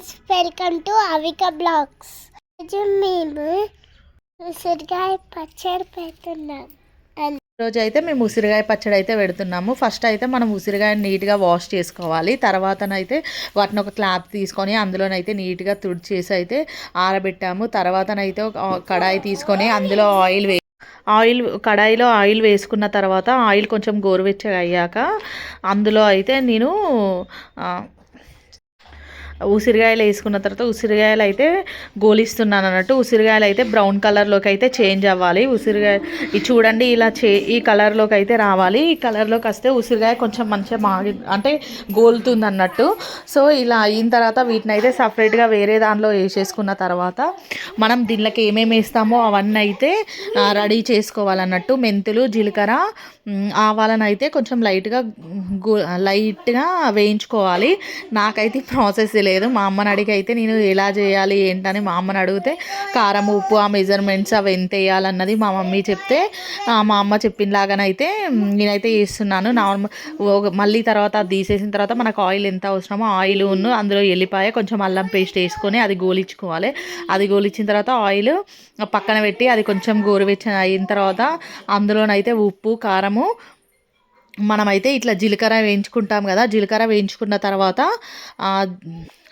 Friends welcome to Avika blogs రోజు మేము ఉసిరికాయ పచ్చడి పెడుతున్నాం. రోజు అయితే మేము ఉసిరికాయ పచ్చడి అయితే పెడుతున్నాము. ఫస్ట్ అయితే మనం ఉసిరికాయని నీట్గా వాష్ చేసుకోవాలి. తర్వాతనైతే వాటిని ఒక క్లాత్ తీసుకొని అందులోనైతే నీట్గా తుడిచేసి అయితే ఆరబెట్టాము. తర్వాతనైతే ఒక కడాయి తీసుకొని అందులో ఆయిల్ వే ఆయిల్ కడాయిలో ఆయిల్ వేసుకున్న తర్వాత ఆయిల్ కొంచెం గోరువెచ్చగా అయ్యాక అందులో అయితే నేను ఉసిరికాయలు వేసుకున్న తర్వాత ఉసిరికాయలు అయితే గోలిస్తున్నాను అన్నట్టు. ఉసిరికాయలు అయితే బ్రౌన్ కలర్లోకి అయితే చేంజ్ అవ్వాలి. ఉసిరికాయ ఇది చూడండి ఇలా చే ఈ కలర్లోకి అయితే రావాలి. ఈ కలర్లోకి వస్తే ఉసిరికాయ కొంచెం మంచిగా మాగి అంటే గోలుతుంది అన్నట్టు. సో ఇలా అయిన తర్వాత వీటిని అయితే సపరేట్గా వేరే దానిలో వేసేసుకున్న తర్వాత మనం దీనిలోకి ఏమేమి వేస్తామో అవన్నీ అయితే రెడీ చేసుకోవాలన్నట్టు. మెంతులు జీలకర్ర ఆవాలను అయితే కొంచెం లైట్గా గో లైట్గా వేయించుకోవాలి. నాకైతే ఈ ప్రాసెస్ లేదు. మా అమ్మని అడిగి అయితే నేను ఎలా చేయాలి ఏంటని మా అమ్మని అడిగితే కారం ఉప్పు ఆ మెజర్మెంట్స్ అవి ఎంత వేయాలన్నది మా మమ్మీ చెప్తే మా అమ్మ చెప్పినలాగానైతే నేనైతే చేస్తున్నాను. నార్మల్ మళ్ళీ తర్వాత అది తీసేసిన తర్వాత మనకు ఆయిల్ ఎంత అవసరమో ఆయిల్ ఉన్ను అందులో ఎల్లిపాయ కొంచెం అల్లం పేస్ట్ వేసుకొని అది గోలించుకోవాలి. అది గోలిచ్చిన తర్వాత ఆయిల్ పక్కన పెట్టి అది కొంచెం గోరువెచ్చని అయిన తర్వాత అందులోనైతే ఉప్పు కారము మనమైతే ఇట్లా జీలకర్ర వేయించుకుంటాం కదా జీలకర్ర వేయించుకున్న తర్వాత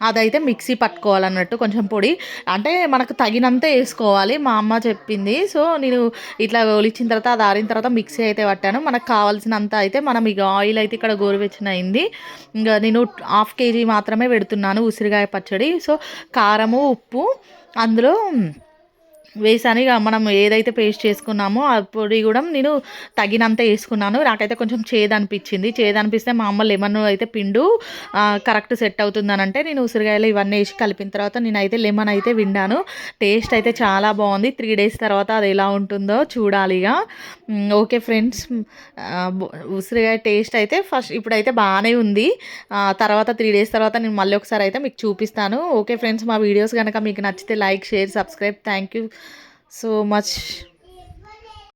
అదైతే మిక్సీ పట్టుకోవాలన్నట్టు కొంచెం పొడి. అంటే మనకు తగినంత వేసుకోవాలి మా అమ్మ చెప్పింది. సో నేను ఇట్లా ఒలిచిన తర్వాత అది ఆరిన తర్వాత మిక్సీ అయితే పట్టాను. మనకు కావాల్సినంత అయితే మనం ఇక ఆయిల్ అయితే ఇక్కడ గోరువెచ్చన అయింది. ఇంకా నేను హాఫ్ కేజీ మాత్రమే పెడుతున్నాను ఉసిరికాయ పచ్చడి. సో కారము ఉప్పు అందులో వేసాను ఇక మనం ఏదైతే పేస్ట్ చేసుకున్నామో ఆ పొడి కూడా నేను తగినంత వేసుకున్నాను. నాకైతే కొంచెం చేదు అనిపించింది చేదు అనిపిస్తే మా అమ్మ లెమన్ అయితే పిండు కరెక్ట్ సెట్ అవుతుందని అంటే నేను ఉసిరికాయలు ఇవన్నీ వేసి కలిపిన తర్వాత నేనైతే లెమన్ అయితే విండాను టేస్ట్ అయితే చాలా బాగుంది. త్రీ డేస్ తర్వాత అది ఎలా ఉంటుందో చూడాలి ఇక. Okay friends. ఉసిరికాయ టేస్ట్ అయితే ఫస్ట్ ఇప్పుడైతే బాగానే ఉంది. తర్వాత త్రీ డేస్ తర్వాత నేను మళ్ళీ ఒకసారి అయితే మీకు చూపిస్తాను. ఓకే ఫ్రెండ్స్ మా వీడియోస్ కనుక మీకు నచ్చితే like share subscribe. Thank you so much